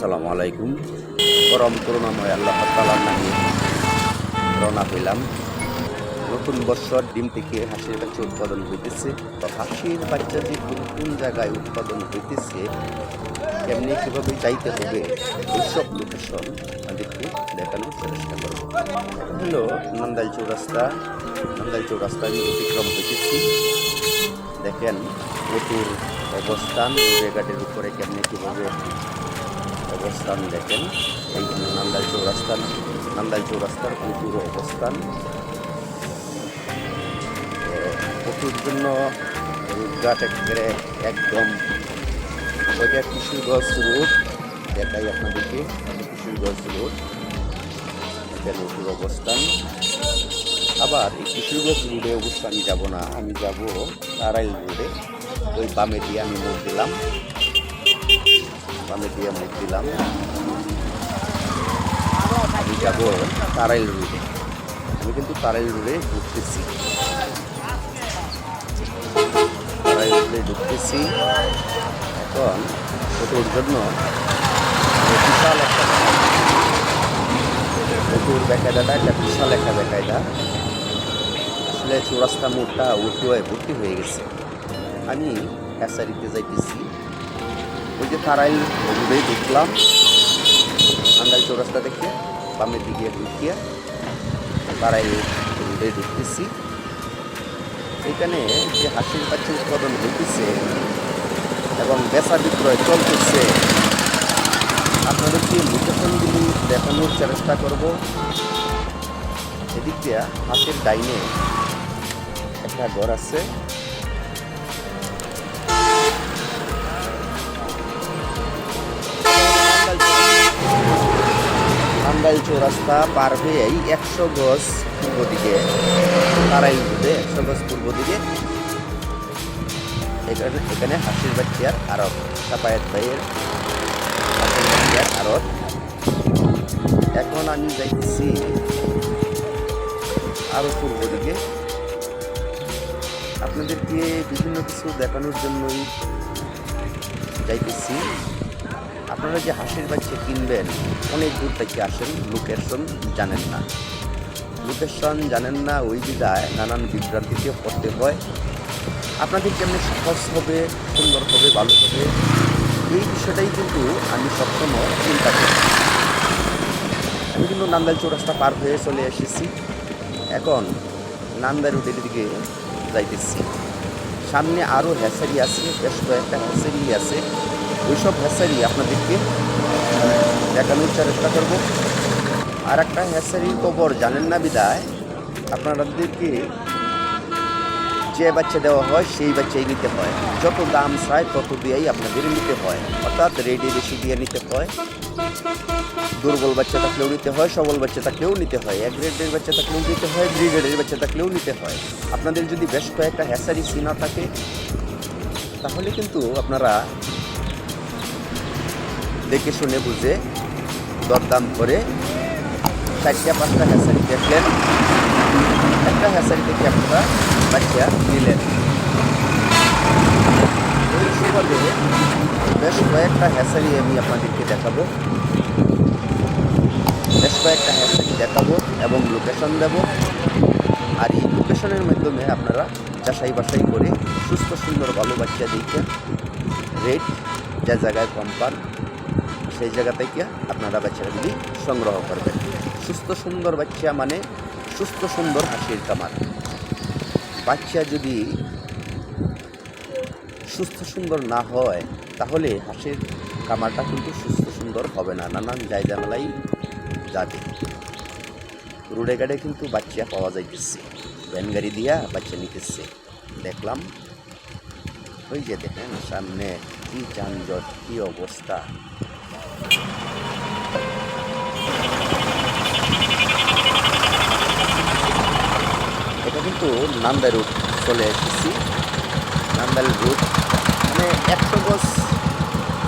আসসালামু আলাইকুম। পরম করুণাময় আল্লাহ তালার নামে রওনা হইলাম। নতুন বৎসর ডিম থেকে হাঁসের বাচ্চা উৎপাদন হইতেছে তো হাঁসের বাচ্চা যে কোন কোন জায়গায় উৎপাদন হইতেছে, কেমনি কীভাবে যাইতে হবে ওইসব লোকেশন আমাদেরকে দেখানোর চেষ্টা করব। হলো নন্দাইল চৌরাস্তা নন্দাইল চৌরাস্তা আমি অতিক্রম হইতেছি দেখেন প্রচুর অবস্থান জায়গাটির উপরে কেমনি কীভাবে অবস্থান দেখেন। এই হলো নান্দাইল চৌরাস্তা নান্দাইল চৌরাস্তার প্রচুর অবস্থান। প্রচুর জন্য রোডঘাট একেবারে একদম ওইটা কিশোরগঞ্জ রোড। দেখাই আপনাদেরকে কিশোরগঞ্জ রোড। এটা নতুন অবস্থান। আবার এই কিশোরগঞ্জ রোডে অবশ্য আমি যাব না, আমি যাব তারাইল রোডে। ওই বামে দিয়ে আমি মোড় দিলাম বামে দিয়ে মোড় দিলাম। আমি যাব তারাইল রোডে আমি কিন্তু তারাইল রোডে ঢুকতেছি। তারাইল রোডে ঢুকতেছি। এখন ছোটোর জন্য বিশাল একটা প্রচুর বেকায়দাটা একটা বিশাল একটা বেকায়দা আসলে চৌরাস্তা মোড়টা হয়ে ভর্তি হয়ে গেছে। আমি হ্যাসারিতে যাইতেছি। ওই যে তারাই রোডে ঢুকলাম আন্দাজ চৌরাস্তা দেখে বামের দিকে ঢুকিয়া তারাই রোডে ঢুকতেছি এখানে যে হাসির বাচ্চা উৎপাদন হইতেছে এবং বেচা বিক্রয় চলতেছে, আপনাদেরকে লোকেশনগুলি দেখানোর চেষ্টা করব। এদিক দিয়া হাতের ডাইনে একটা ঘর আছে। আন্দাইল চৌরাস্তা পার হয়েই একশো গজ পূর্ব দিকে তারাই রোডে একশো গজ পূর্ব দিকে। এখানে হাসির বাচ্চার আরব সাপায়াত ভাইয়ের হাসির বাচ্চার আরব এখন আমি যাইতেছি আরও পূর্ব দিকে। আপনাদেরকে বিভিন্ন কিছু দেখানোর জন্যই যাইতেছি। আপনারা যে হাঁসের বাচ্চা কিনবেন, অনেক দূর থেকে আসেন, লোকেশন জানেন না। লোকেশন জানেন না, ওই বিধায় নানান বিভ্রান্তিতে পড়তে হয়। আপনাদের কেমন সহজ হবে, সুন্দর হবে, ভালো হবে? এই বিষয়টাই কিন্তু আমি সবসময় চিন্তা করি। আমি কিন্তু নান্দাইল চৌরাস্তা পার হয়ে চলে এসেছি। এখন নান্দা রুটের দিকে যাইতেছি। সামনে আরও হ্যাসারি আছে, বেশ কয়েকটা হ্যাসারি আছে। ওইসব হ্যাসারি আপনাদেরকে দেখানোর চেষ্টা করব। আর একটা হ্যাসারির খবর, জানেন না বিদায়? আপনাদেরকে যে বাচ্চা দেওয়া হয়, সেই বাচ্চাই নিতে হয়। যত দাম চায়, তত দিয়েই আপনাদের নিতে হয়। অর্থাৎ রেডি বেশি দিয়ে নিতে হয়। দুর্বল বাচ্চা থাকলেও নিতে হয়, সবল বাচ্চা থাকলেও নিতে হয়। এক গ্রেডের বাচ্চা থাকলেও নিতে হয়, দুই গ্রেডের বাচ্চা থাকলেও নিতে হয়। আপনাদের যদি বেশ কয়েকটা হ্যাসারি সিনা থাকে, তাহলে কিন্তু আপনারা দেখে শুনে বুঝে দরদাম করে চারটা, পাঁচটা হ্যাসারি দেখলেন। একটা হ্যাসারি থেকে আপনারা বাচ্চা নিলেন। এই সুবাদে বেশ কয়েকটা হ্যাসারি আমি আপনাদেরকে দেখাবো। বেশ কয়েকটা হ্যাসারি দেখাবো এবং লোকেশন দেব। আর এই লোকেশনের মাধ্যমে আপনারা যাচাই বাসাই করে সুস্থ, সুন্দর, ভালো বাচ্চা দেখে রেট যা জায়গায় কম পান সেই জায়গা থেকে আপনারা বাচ্চাগুলি সংগ্রহ করবেন। সুস্থ সুন্দর বাচ্চা মানে সুস্থ সুন্দর হাসির কামার বাচ্চা যদি সুস্থ সুন্দর না হয়, তাহলে হাসির কামারটা কিন্তু সুস্থ সুন্দর হবে না, নানান জায়গামেলাই যাবে। রোডে গাড়ে কিন্তু বাচ্চা পাওয়া যাইতেছে। ভ্যান গাড়ি দিয়া বাচ্চা নিতেছে। দেখলাম, ওই যে দেখেন সামনে কি যানজট, কি অবস্থা। এটা কিন্তু নান্দাই রুট চলে এসেছি। নান্দাইল রুট মানে একশো গজ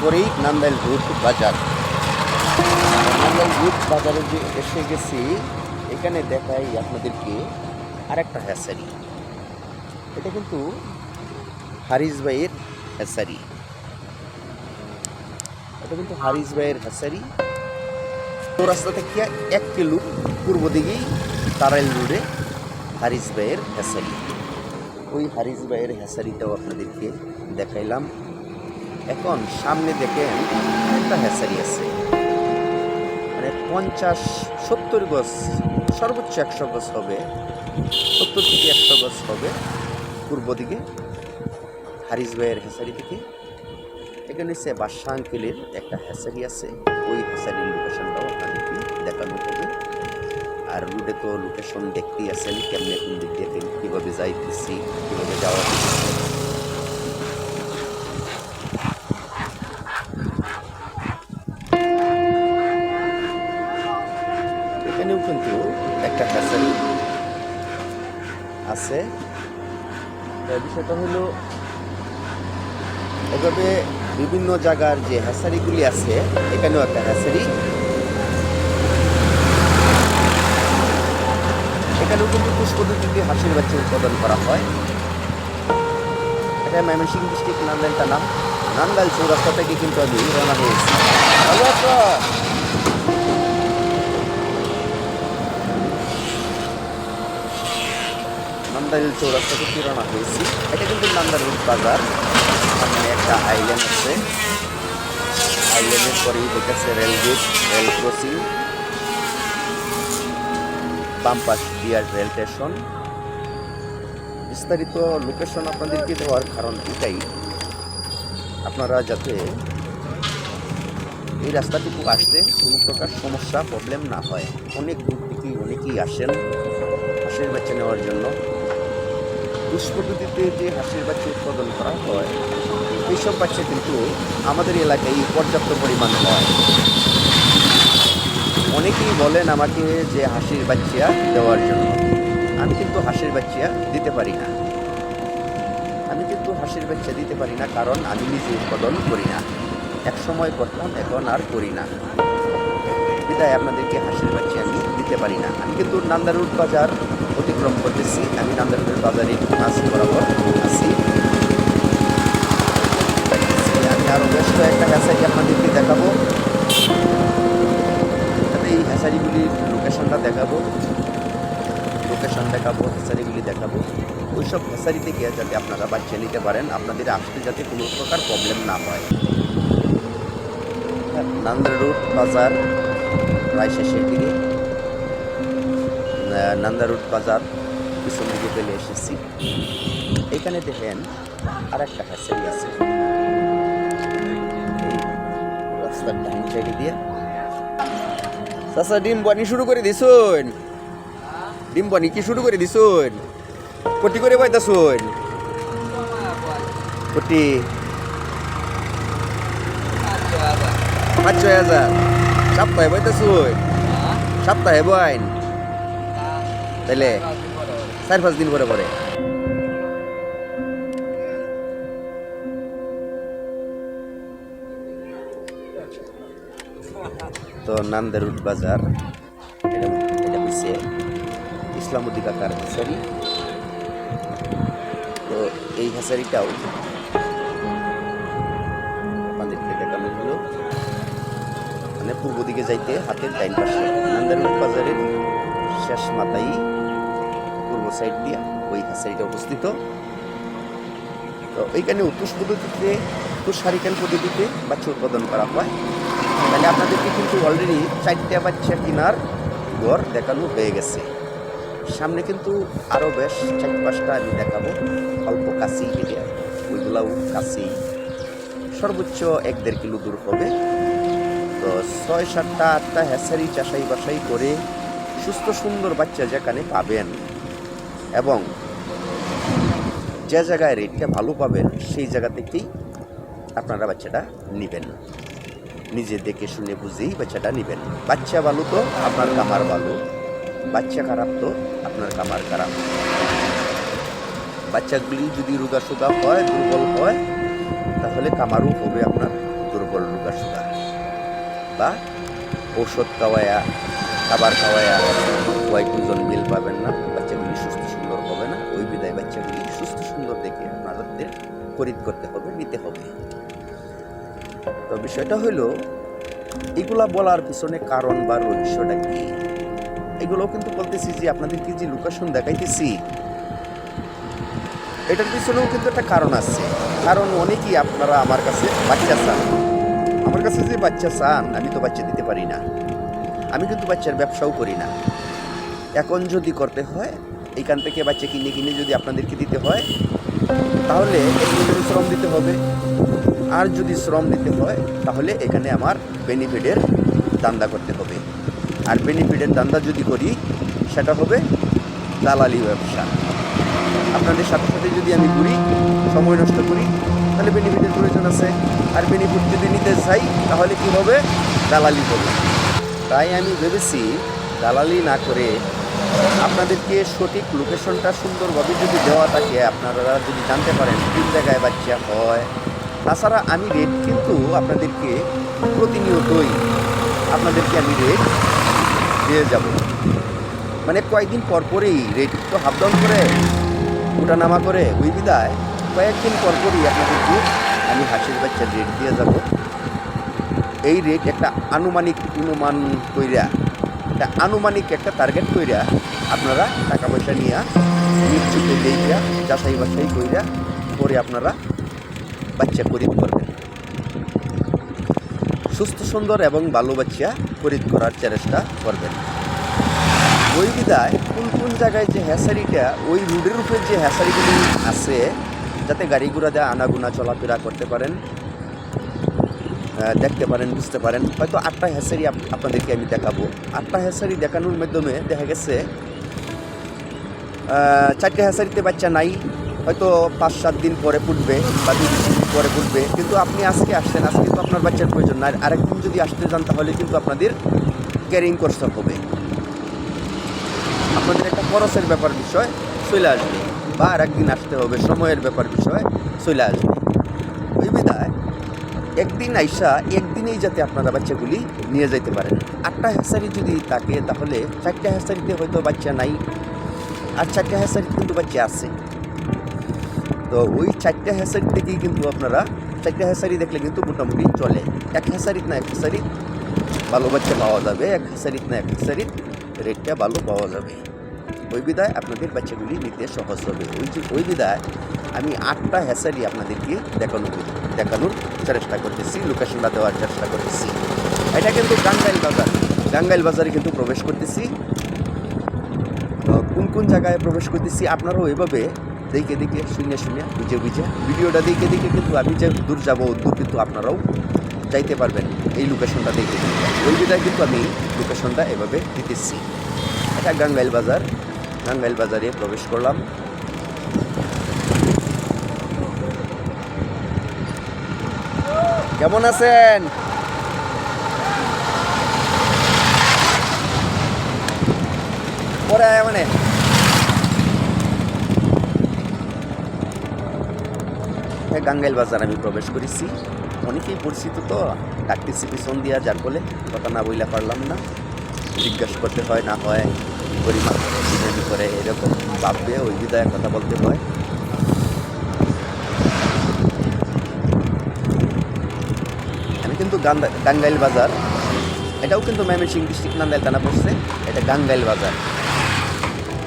পরেই নান্দাইল রুট বাজার। নান্দাইল রুট বাজারে যে এসে গেছি, এখানে দেখাই আপনাদেরকে আরেকটা হ্যাসারি এটা কিন্তু হারিস ভাইয়ের হ্যাসারি এটা কিন্তু হারিস ভাইয়ের হ্যাসারি রাস্তা থেকে এক কিলো পূর্ব দিকেই তারাইল রোডে হারিস ভাইয়ের হ্যাসারি ওই হারিস ভাইয়ের হ্যাসারিটাও আপনাদেরকে দেখাইলাম। এখন সামনে দেখেন একটা হ্যাসারি আছে। মানে পঞ্চাশ সত্তর গজ, সর্বোচ্চ একশো গজ হবে, সত্তর থেকে একশো গজ হবে পূর্ব দিকে হারিস ভাইয়ের হ্যাসারি থেকে। এখানে হচ্ছে বাদশাহ আঙ্কেলের একটা হ্যাসারি আছে। ওই হ্যাসারির লোকেশনটাও আপনাদেরকে দেখানো হবে। আর রুটে তো লোকেশন দেখতেই আছেন কেমনে কোন দিক দিয়ে কীভাবে যাইতেছি, কীভাবে যাওয়া এখানেও কিন্তু একটা হ্যাসারি আছে। বিষয়টা হলো, এভাবে বিভিন্ন জায়গার যে হ্যাসারিগুলি আছে, এখানেও একটা হ্যাসারি। এখানেও কিন্তু পুষ পদ্ধতিতে হাঁসের বাচ্চা উৎপাদন করা হয়। এটা ময়মনসিংহ ডিস্ট্রিক্ট নান্দাইল থানা। নান্দাইল চৌরাস্তা থেকে কিন্তু আমি রওনা হয়েছি। নান্দাইল চৌরাস্তা থেকে রওনা হয়েছি। এটা কিন্তু নান্দাইল বাজার। সামনে একটা আইল্যান্ড আছে। আইল্যান্ডের পরেই দেখেছে রেল গেট রেল ক্রসিং বাম পাশ দিয়ার রেল স্টেশন বিস্তারিত লোকেশন আপনাদেরকে দেওয়ার কারণ এটাই আপনারা যাতে এই রাস্তাটুকু আসতে কোনো প্রকার সমস্যা প্রবলেম না হয়। অনেক দূর থেকে অনেকেই আসেন। বাচ্চা নেওয়ার জন্য। পুষ যে হাঁসের বাচ্চা উৎপাদন করা হয়, এইসব বাচ্চা কিন্তু আমাদের এলাকায় পর্যাপ্ত পরিমাণ হয়। অনেকেই বলেন আমাকে যে হাঁসের বাচ্চা দেওয়ার জন্য। আমি কিন্তু হাঁসের বাচ্চা দিতে পারি না। আমি কিন্তু হাঁসের বাচ্চা দিতে পারি না, কারণ আমি নিজে উৎপাদন করি না। এক সময় করতাম, এখন আর করি না। বিদায়, আপনাদেরকে হাঁসের বাচ্চা আমি দিতে পারি না। আমি কিন্তু নান্দারুট বাজার অতিক্রম করতেছি, আমি নান্দারুটের বাজারে মাছ বরাবর আছি। আমি আরও বেশ কয়েকটা হ্যাসারি আপনাদেরকে দেখাবো। এই হ্যাসারিগুলির লোকেশনটা দেখাবো। লোকেশন দেখাবো হ্যাসারিগুলি দেখাবো। ওইসব হ্যাসারি গিয়ে যাতে আপনারা বাচ্চা নিতে পারেন, আপনাদের আসতে যাতে কোনো প্রকার প্রবলেম না হয়। নান্দার রোড বাজার, প্রায় শেষের দিকে। নান্দা রোড বাজার। পিছন দিকে এসেছি। এখানে দেখেন আর একটা হ্যাসারি আছে রাস্তার ডান সাইডে দিয়ে। চাচা, ডিম বানি শুরু করে দিছুন? ডিম বানি কি শুরু করে দিছুন? কটি করে পাইতাছুন কটি পাঁচ ছয় হাজার। সপ্তাহে পাইতাছুন সপ্তাহে বাইন? তাইলে চার পাঁচ দিন পরে পরে। তো নান্দারুট বাজার, এটা হচ্ছে ইসলামুদ্দি কাকার হ্যাসারি তো এই হ্যাসারিটাও আমাদেরকে দেখানো হলো। মানে পূর্ব দিকে যাইতে হাতের ডাইন পাশে নান্দারুট বাজারের শেষ মাথায় সাইড দিয়া ওই হ্যাসারিটা অবস্থিত। তো ওইখানে উত্তুষ পদ্ধতিতে উত্তুষ হারিকেন পদ্ধতিতে বাচ্চা উৎপাদন করা হয়। তাহলে আপনাদেরকে কিন্তু অলরেডি চারটে বাচ্চা কেনার ঘর দেখানো হয়ে গেছে। সামনে কিন্তু আরও বেশ চার পাঁচটা আমি দেখাবো। অল্প কাছি এরিয়া। ওইগুলাও কাছি সর্বোচ্চ এক দেড় কিলো দূর হবে। তো ছয় সাতটা আটটা হ্যাসারি চাষাই বাসাই করে সুস্থ সুন্দর বাচ্চা যেখানে পাবেন। এবং যে জায়গায় রেটটা ভালো পাবেন, সেই জায়গা থেকেই আপনারা বাচ্চাটা নেবেন। নিজে দেখে শুনে বুঝেই বাচ্চাটা নেবেন। বাচ্চা ভালো তো, আপনার কামার ভালো। বাচ্চা খারাপ তো, আপনার কামার খারাপ। বাচ্চাগুলি যদি রোগা সোগা হয়, দুর্বল হয়, তাহলে কামারও হবে আপনার দুর্বল রোগা সোগা। বা ঔষধ খাওয়ায়া, খাবার খাওয়ায়া, কয়েকজন মিল পাবেন না। খরিদ করতে হবে, নিতে হবে। তো বিষয়টা হলো এগুলা বলার পিছনে কারণ বা রহস্যটা কি? এগুলো কিন্তু বলতেছি যে আপনাদেরকে যে লোকেশন দেখাইতেছি, এটার পিছনেও কিন্তু একটা কারণ আছে। কারণ অনেকেই আপনারা আমার কাছে বাচ্চা চান। আমার কাছে যে বাচ্চা চান, আমি তো বাচ্চা দিতে পারি না। আমি কিন্তু বাচ্চার ব্যবসাও করি না। এখন যদি করতে হয় এইখান থেকে বাচ্চা কিনে কিনে যদি আপনাদেরকে দিতে হয়, তাহলে শ্রম দিতে হবে। আর যদি শ্রম দিতে হয়, তাহলে এখানে আমার বেনিফিটের দান্দা করতে হবে। আর বেনিফিটের দান্দা যদি করি, সেটা হবে দালালি ব্যবসা। আপনাদের সাথে সাথে যদি আমি ঘুরি, সময় নষ্ট করি, তাহলে বেনিফিটের প্রয়োজন আছে। আর বেনিফিট যদি নিতে চাই, তাহলে কী হবে? দালালি হবে। তাই আমি ভেবেছি, দালালি না করে আপনাদেরকে সঠিক লোকেশনটা সুন্দরভাবে যদি দেওয়া থাকে, আপনারা যদি জানতে পারেন কোন জায়গায় বাচ্চা হয়। তাছাড়া আমি রেট কিন্তু আপনাদেরকে প্রতিনিয়তই, আপনাদেরকে আমি রেট দিয়ে যাব। মানে কয়েকদিন পর পরেই রেট তো হাফ ডাউন করে উঠানামা করে, ওই বিদায় কয়েকদিন পর পরই আপনাদেরকে আমি হাসির বাচ্চার রেট দিয়ে যাব। এই রেট একটা আনুমানিক, অনুমান কইরা একটা আনুমানিক একটা টার্গেট কইরা আপনারা টাকা পয়সা নিয়ে নিশ্চিত যাচাই বাছাই কইরা পরে আপনারা বাচ্চা খরিদ করবেন। সুস্থ, সুন্দর এবং ভালো বাচ্চা খরিদ করার চেষ্টা করবেন। ওই বিদায় কোন কোন জায়গায় যে হ্যাসারিটা, ওই রুডের উপরে যে হ্যাসারিগুলি আছে, যাতে গাড়ি ঘোড়া দিয়ে আনাগুনা চলাফেরা করতে পারেন দেখতে পারেন, বুঝতে পারেন। হয়তো আটটা হ্যাসারি আপনাদেরকে আমি দেখাবো। আটটা হ্যাসারি দেখানোর মাধ্যমে দেখা গেছে চারটে হ্যাসারিতে বাচ্চা নাই। হয়তো পাঁচ, সাত দিন পরে ফুটবে বা দুই দিন পরে ফুটবে। কিন্তু আপনি আজকে আসছেন, আজকে তো আপনার বাচ্চার প্রয়োজন নাই আরেকদিন যদি আসতে যান, তাহলে কিন্তু আপনাদের ক্যারিং করতে হবে। আপনাদের একটা খরচের ব্যাপার বিষয়, চলে আসবে। বা আর একদিন আসতে হবে, সময়ের ব্যাপার বিষয়, চলে আসবে। একদিন আইসা একদিনেই যাতে আপনারা বাচ্চাগুলি নিয়ে যেতে পারেন। আটটা হ্যাসারি যদি থাকে, তাহলে চারটা হ্যাসারিতে হয়তো বাচ্চা নাই। আর চারটা হ্যাসারিতে কিন্তু বাচ্চা আছে। তো ওই চারটা হ্যাসারি থেকেই কিন্তু আপনারা, চারটা হ্যাসারি দেখলে কিন্তু মোটামুটি চলে। এক হ্যাসারিত না এক হ্যাসারিত ভালো বাচ্চা পাওয়া যাবে, এক হ্যাসারিত না এক হ্যাসারিত রেটটা ভালো পাওয়া যাবে। ওই বিদায় আপনাদের বাচ্চাগুলি নিতে সহজ হবে। ওই যে, ওই বিদায় আমি আটটা হ্যাসারি আপনাদেরকে দেখানো, দেখানোর চেষ্টা করতেছি লোকেশনটা দেওয়ার চেষ্টা করতেছি। এটা কিন্তু গাঙ্গাইল বাজার। গাঙ্গাইল বাজারে কিন্তু প্রবেশ করতেছি। কোন কোন জায়গায় প্রবেশ করতেছি আপনারাও এভাবে দেখে দেখে, শুনে শুনে, বুঝে বুঝে। ভিডিওটা দেখে দেখে কিন্তু আমি যে দূর যাব, দূর কিন্তু আপনারাও যাইতে পারবেন এই লোকেশনটা দেখে। ওই বিদায় কিন্তু আমি লোকেশনটা এভাবে দিতেছি। এটা গাঙ্গাইল বাজার। গাঙ্গাইল বাজারে প্রবেশ করলাম। কেমন আছেন? মানে গাঙ্গাইল বাজার আমি প্রবেশ করেছি। অনেকেই পরিচিত তো, ডাকতেছি পিছন দিয়া, যার ফলে কথা না বইলা পারলাম না। জিজ্ঞাসা করতে হয়, না হয় বিরোধী করে, এরকম ভাববে, ওই বিদায় কথা বলতে হয় আমি কিন্তু গান্দা- গাঙ্গাইল বাজার। এটাও কিন্তু ময়মনসিং ডিস্ট্রিক্ট নান্দাইল থানা পড়ছে এটা গাঙ্গাইল বাজার।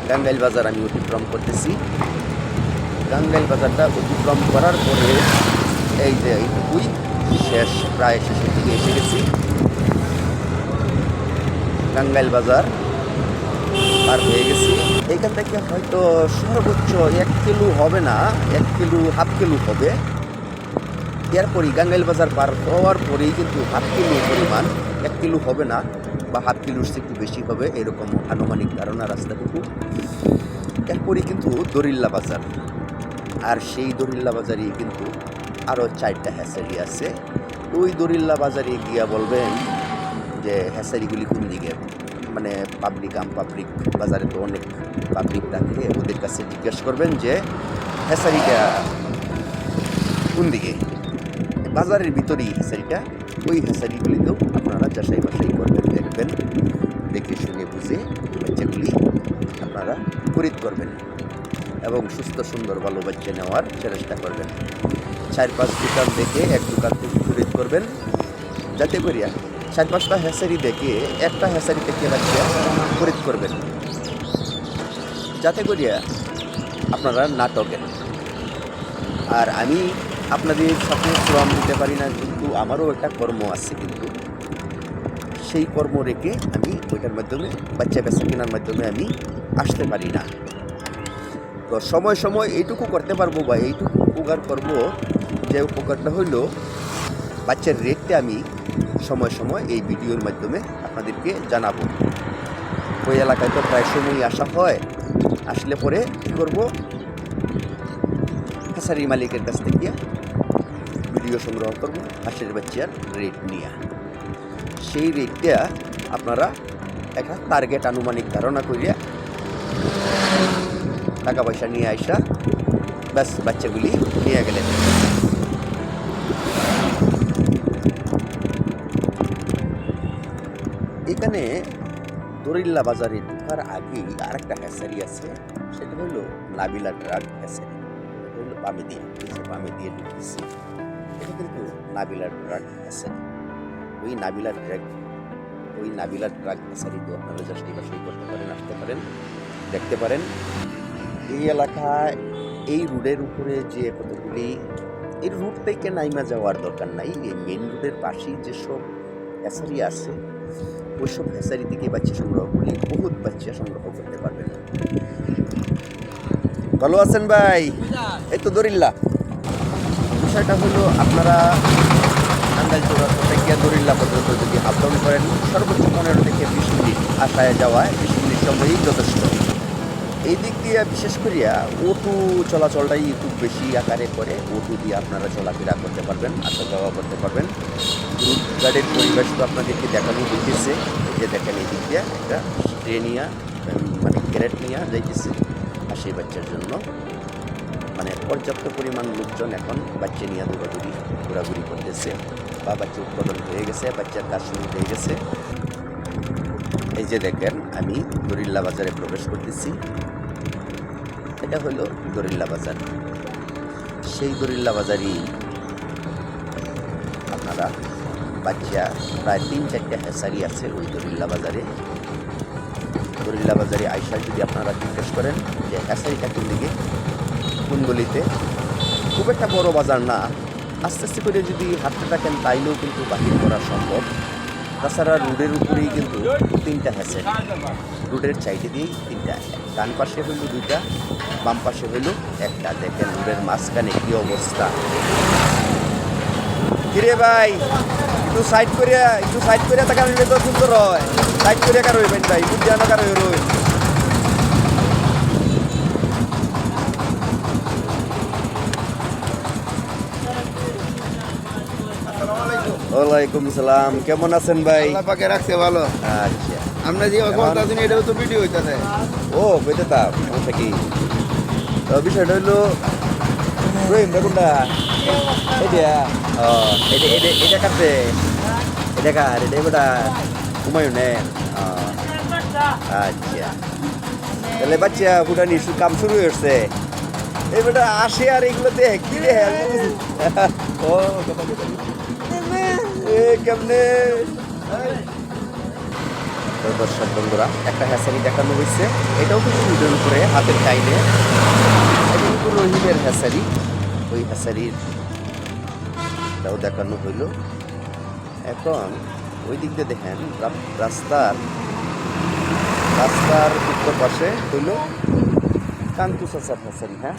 গাঙ্গাইল বাজার আমি অতিক্রম করতেছি। গাঙ্গাইল বাজারটা অতিক্রম করার পরে এই যে এইটুকুই শেষ, প্রায় শেষের দিকে এসে গেছি। গাঙ্গাইল বাজার পার হয়ে গেছি। এইখান থেকে হয়তো সর্বোচ্চ এক কিলো হবে না, এক কিলো, হাফ কিলো হবে। এরপরই গাঙ্গাইল বাজার পার হওয়ার পরেই কিন্তু হাফ কিলো পরিমাণ এক কিলো হবে না, বা হাফ কিলোর চেয়ে একটু বেশি হবে, এরকম আনুমানিক ধারণা রাস্তাটুকু। এরপরই কিন্তু দরিল্লা বাজার। আর সেই দরিল্লা বাজারে কিন্তু আরও চারটা হ্যাসারি আছে। ওই দরিল্লা বাজারে গিয়া বলবেন যে হ্যাসারিগুলি কোন দিকে? মানে পাবলিক আম পাবলিক বাজারে তো অনেক পাবলিক থাকে, ওদের কাছে জিজ্ঞেস করবেন যে হ্যাসারিটা কোন দিকে? বাজারের ভিতরেই হ্যাসারিটা ওই হ্যাসারিগুলিতেও আপনারা যাচাই বাসাই করবেন, দেখবেন, দেখে শুনে বুঝে বাচ্চাগুলি আপনারা খরিদ করবেন এবং সুস্থ, সুন্দর, ভালো বাচ্চা নেওয়ার চেষ্টা করবেন। চার পাঁচ দোকান দেখে এক দোকান থেকে খরিদ করবেন, যাতে করিয়া চার পাঁচটা হ্যাসারি দেখে একটা হ্যাসারি থেকে বাচ্চা খরিদ করবেন। যাতে করিয়া আপনারা নাটকের। আর আমি আপনাদের সাথে শ্রম দিতে পারি না, কিন্তু আমারও একটা কর্ম আছে কিন্তু। সেই কর্ম রেখে আমি ওইটার মাধ্যমে, বাচ্চা বেচা কেনার মাধ্যমে আমি আসতে পারি না। তো সময় সময় এইটুকু করতে পারব বা এইটুকু উপকার করব। যে উপকারটা হইল, বাচ্চার রেটটা আমি সময় সময় এই ভিডিওর মাধ্যমে আপনাদেরকে জানাব। ওই এলাকায় তো প্রায় সময়ই আসা হয়। আসলে পরে কী করব? হাসারি মালিকের কাছ থেকে ভিডিও সংগ্রহ করব। হাঁসের বাচ্চার রেট নিয়ে। সেই রেটটা আপনারা একটা টার্গেট আনুমানিক ধারণা করিয়া টাকা পয়সা নিয়ে আইসা ব্যাস বাচ্চাগুলি নিয়ে গেলেন। এখানে দরিল্লা বাজারে ঢোকার আগেই আরেকটা হ্যাসারি আছে, সেটা হলো নাবিলা ড্রাগ হ্যাসারি এই যে দিয়ে ঢুকতেছি এটা কিন্তু নাবিলা ড্রাগ হ্যাসারি ওই নাবিলা ড্রাগ ওই নাবিলা ড্রাগ হ্যাসারিতে আপনারা জাস্ট বাসাই করতে পারেন, আসতে পারেন, দেখতে পারেন। এই এলাকায়, এই রোডের উপরে যে কতগুলি, এই রুট থেকে নাইমা যাওয়ার দরকার নাই। এই মেন রোডের পাশেই যেসব হ্যাসারি আছে, ওইসব হ্যাসারি থেকে বাচ্চা সংগ্রহ করলে বহুত বাচ্চা সংগ্রহ করতে পারবেন। ভালো আছেন ভাই? এই তো দরিল্লা। বিষয়টা হলো আপনারা থেকে দরিল্লা পর্যন্ত যদি আপ করেন, সর্বোচ্চ পনেরো থেকে বিশ মিনিট আসায় যাওয়ায় বিশ মিনিট সময়ই যথেষ্ট। এই দিক দিয়ে বিশেষ করিয়া অটো চলাচলটাই খুব বেশি আকারে করে অটো দিয়ে আপনারা চলাফেরা করতে পারবেন, আসা যাওয়া করতে পারবেন। রুট গার্ডের পরিবেশ তো আপনাদেরকে দেখানো এই যে দেখেন এই দিক দিয়ে একটা ট্রে নিয়া মানে ক্যারেট নিয়ে যাইতেছে। হাসি বাচ্চার জন্য। মানে পর্যাপ্ত পরিমাণ লোকজন এখন বাচ্চা নিয়ে দৌড়াদৌড়ি, ঘোরাঘুরি করতেছে বা বাচ্চা উৎপাদন হয়ে গেছে বাচ্চার কাজ শুরু হয়ে গেছে। এই যে দেখেন, আমি দরিল্লা বাজারে প্রবেশ করতেছি। এটা হলো দরিল্লা বাজার। সেই দরিল্লা বাজারই আপনারা বাচ্চা, প্রায় তিন চারটে হ্যাসারি আছে ওই দরিল্লা বাজারে। দরিল্লা বাজারে আইসা যদি আপনারা জিজ্ঞেস করেন যে হ্যাসারিটা কোন দিকে কোন গলিতে খুব একটা বড় বাজার না, আস্তে আস্তে করে যদি হাঁটতে থাকেন, তাইলেও কিন্তু বাহির করা সম্ভব। তাছাড়া রোডের উপরেই কিন্তু তিনটা হ্যাসারি রোডের চাইটে দিয়েই তিনটা। ডান পাশে হইল দুইটা, বাম পাশে হইল একটা। দেখেন রোডের মাঝখানে কী অবস্থা। কিরে ভাই? একটু সাইড করে একটু সাইড করে নিলে তো সুন্দর হয়। সাইড করে কার হইবেন ভাই কার হইল ওয়ালাইকুম সালাম কেমন আছেন ভাই? পাকে রাখছে ভালো। আচ্ছা। আমরা যে? কথা আছেন এটাও তো ভিডিও হইতাছে। ও বেঁচে তা কি তো বিষয়টা হইল রহিম বেগুনটা এটা এটা এটা এটা কাটছে এটা কার এটা বেটা হুমায়ুনে আচ্ছা তাহলে বাচ্চা ফুটানি কাম শুরু হয়েছে এই বেটা আসে আর এগুলো কি রে। ও কেমনে দর্শক বন্ধুরা একটা হ্যাসারি দেখানো হয়েছে এটাও কিন্তু ভিডিওর উপরে হাতের চাইলে এটা কিন্তু রহিমের হ্যাসারি ওই হ্যাসারির এটাও দেখানো হইল। এখন ওই দিক দিয়ে দেখেন রাস্তার রাস্তার উত্তর পাশে হইল কান্তু চাচার হ্যাসারি হ্যাঁ?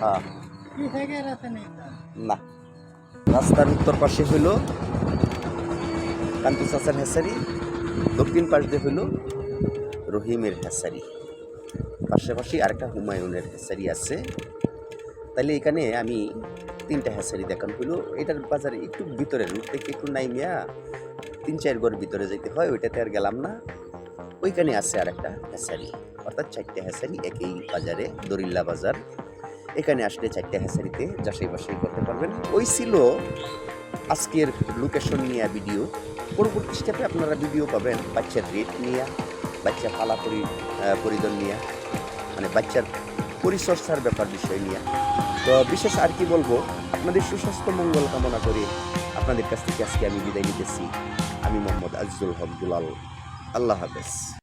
হ্যাঁ। না। রাস্তার উত্তর পাশে হইল কান্তু চাচার হ্যাসারি দক্ষিণ পাশ দিয়ে হইল রহিমের হ্যাসারি পাশাপাশি আরেকটা হুমায়ুনের হ্যাসারি আছে। তাহলে এখানে আমি তিনটা হ্যাসারি দেখান হইল। এটার বাজারে একটু ভিতরে রুট থেকে একটু নাই মিয়া তিন চার ঘর ভিতরে যেতে হয় ওইটাতে আর গেলাম না। ওইখানে আছে আর একটা হ্যাসারি অর্থাৎ চারটে হ্যাসারি একই বাজারে দরিল্লা বাজার। এখানে আসলে চারটে হ্যাসারিতে যাচাই বাছাই করতে পারবেন। ওই ছিল আজকের লোকেশন নিয়ে ভিডিও পরবর্তী স্টেপে আপনারা ভিডিও পাবেন বাচ্চার রেট নিয়ে বাচ্চা পালা পরি আহ, পরিদল নিয়ে মানে বাচ্চার পরিচর্যার ব্যাপার বিষয় নিয়ে। তো বিশেষ আর কি বলব, আপনাদের সুস্বাস্থ্য মঙ্গল কামনা করে আপনাদের কাছ থেকে আজকে আমি বিদায় নিতেছি। আমি মোহাম্মদ আজিজুল হক দুলাল। আল্লাহ হাফেজ।